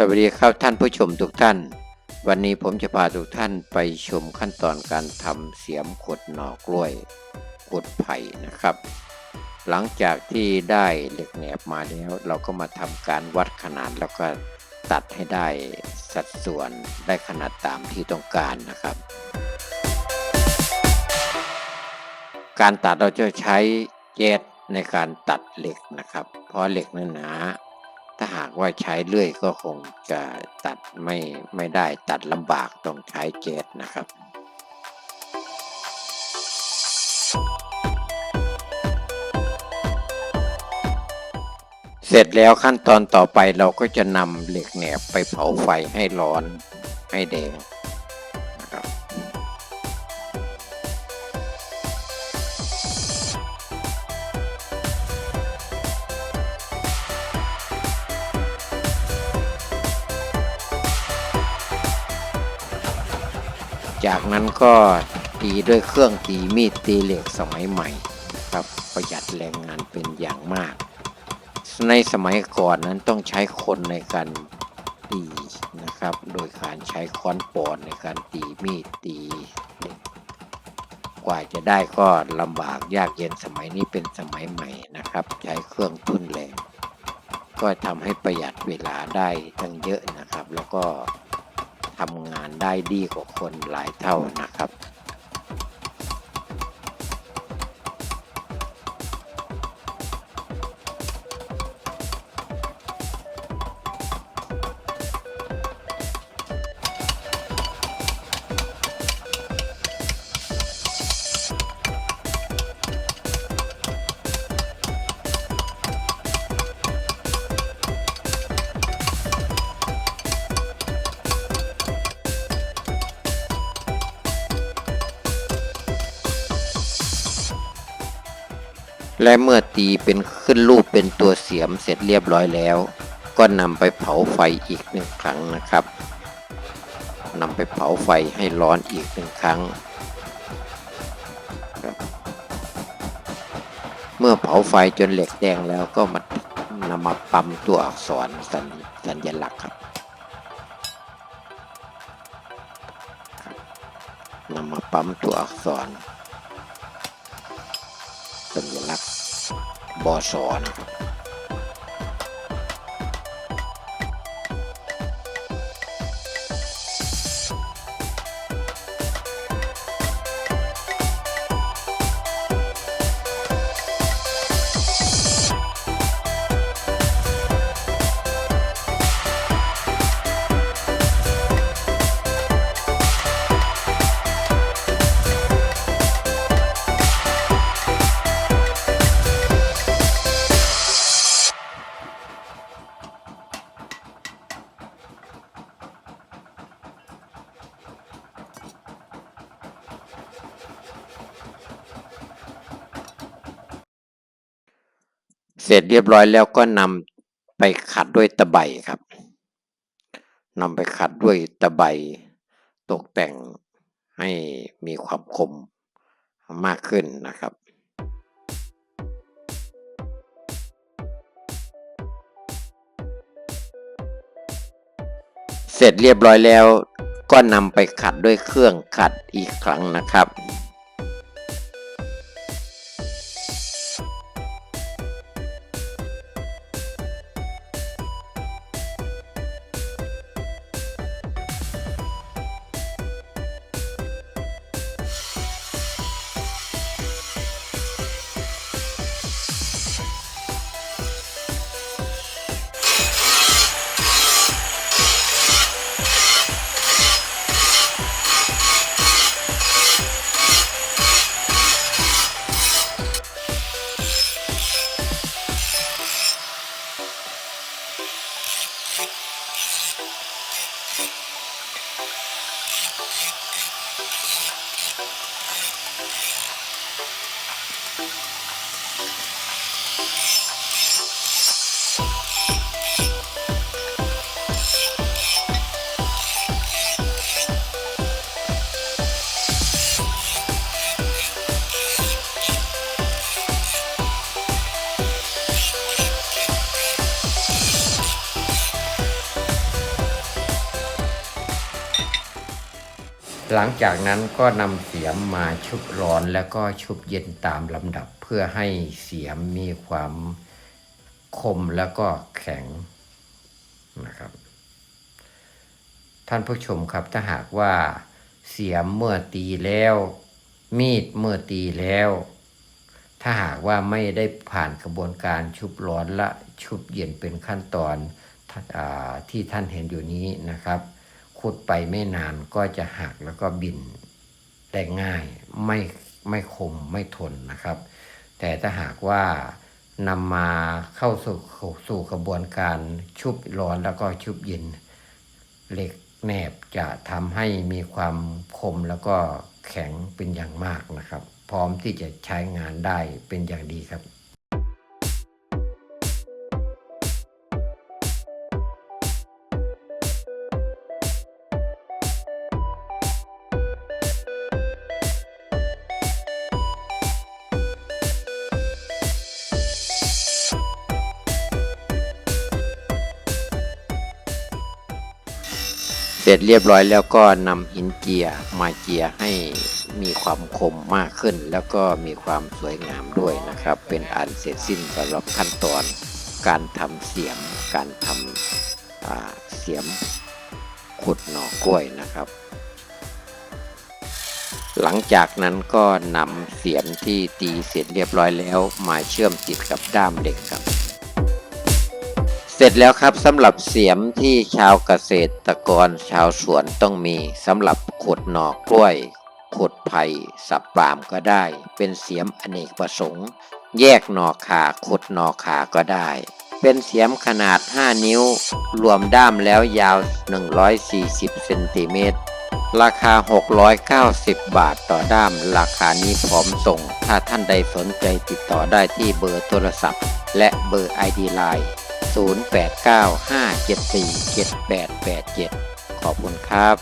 สวัสดีครับท่านผู้ชมทุกท่าน วันนี้ผมจะพาทุกท่านไปชมขั้นตอนการทำเสียมขดหน่อกล้วยขดไผ่นะครับ หลังจากที่ได้เหล็กแหนบมาแล้ว เราก็มาทำการวัดขนาดแล้วก็ตัดให้ได้สัดส่วนได้ขนาดตามที่ต้องการนะครับ การตัดเราจะใช้เจ็ดในการตัดเหล็กนะครับ เพราะเหล็กนั้นหนา ถ้าหากว่าใช้เลื่อยก็คงจะตัดไม่ไม่ได้ตัดลำบากต้องใช้เจตนะครับเสร็จแล้วขั้นตอนต่อไปเราก็จะนำเหล็กแหนบไปเผาไฟให้ร้อนให้แดง จากนั้นก็ตีด้วยเครื่องตีมีดตีเหล็กสมัยใหม่ครับประหยัดแรงงานเป็นอย่างมาก ในสมัยก่อนนั้นต้องใช้คนในการตีนะครับ โดยการใช้ค้อนปอนในการตีมีดตีเหล็กกว่าจะได้ก็ลำบากยากเย็นสมัยนี้เป็นสมัยใหม่นะครับ ใช้เครื่องทุนแรงก็ทำให้ประหยัดเวลาได้ตั้งเยอะนะครับ แล้วก็ ทำงานได้ดีกว่าคนหลายเท่านะครับ และเมื่อตีเป็นขึ้นรูปเป็นตัวเสียมเสร็จเรียบร้อยแล้ว ก็นำไปเผาไฟอีกหนึ่งครั้งนะครับนำไปเผาไฟให้ร้อนอีกหนึ่งครั้ง เมื่อเผาไฟจนเหล็กแดงแล้วก็มานำมาปั๊มตัวอักษรสัญสัญลักษณ์ครับนำมาปั๊มตัวอักษรสัญลักษณ์ บ เสร็จเรียบร้อยแล้วก็นำไปขัดด้วยตะไบครับนำไปขัดด้วยตะไบตกแต่งให้มีความคมมากขึ้นนะครับเสร็จเรียบร้อยแล้วก็นำไปขัดด้วยเครื่องขัดอีกครั้งนะครับ หลังจากนั้นก็นำเสียมมาชุบร้อนแล้วก็ชุบเย็นตามลำดับเพื่อให้เสียมมีความคมแล้วก็แข็งนะครับ ท่านผู้ชมครับถ้าหากว่าเสียมเมื่อตีแล้ว มีดเมื่อตีแล้ว ถ้าหากว่าไม่ได้ผ่านกระบวนการชุบร้อนและชุบเย็นเป็นขั้นตอนอที่ท่านเห็นอยู่นี้นะครับ ขุดไปไม่นานก็จะหักแล้วก็บินได้ง่ายไม่ไม่คมไม่ทนนะครับ แต่ถ้าหากว่านำมาเข้าสู่สู่กระบวนการชุบร้อนแล้วก็ชุบเย็นเหล็กแหนบจะทำให้มีความคมแล้วก็แข็งเป็นอย่างมากนะครับ พร้อมที่จะใช้งานได้เป็นอย่างดีครับ ร็จเรียบร้อยแล้วก็นำหินเจียมาเจียให้มีความคมมากขึ้น แล้วก็มีความสวยงามด้วยนะครับ เป็นอันเสร็จสิ้นสำหรับขั้นตอนการทำเสียมการทำอ่าเสียมขุดหน่อกล้วยนะครับ หลังจากนั้นก็นำเสียมที่ตีเสร็จเรียบร้อยแล้ว มาเชื่อมติดกับด้ามเหล็กครับ เสร็จแล้วครับสำหรับเสียมที่ชาวเกษตรกรชาวสวนต้องมีสำหรับขุดหนอกล้วยขุดไผ่สับปามก็ได้ เป็นเสียมอเนกประสงค์ แยกหน่อขาขุดหน่อขาก็ได้ เป็นเสียมขนาด 5 นิ้ว รวมด้ามแล้วยาว 140เซนติเมตรราคา 690 บาทต่อด้าม ราคานี้พร้อมส่ง ถ้าท่านใดสนใจติดต่อได้ที่เบอร์โทรศัพท์ และเบอร์ ID Line 0895747887 ขอบคุณครับ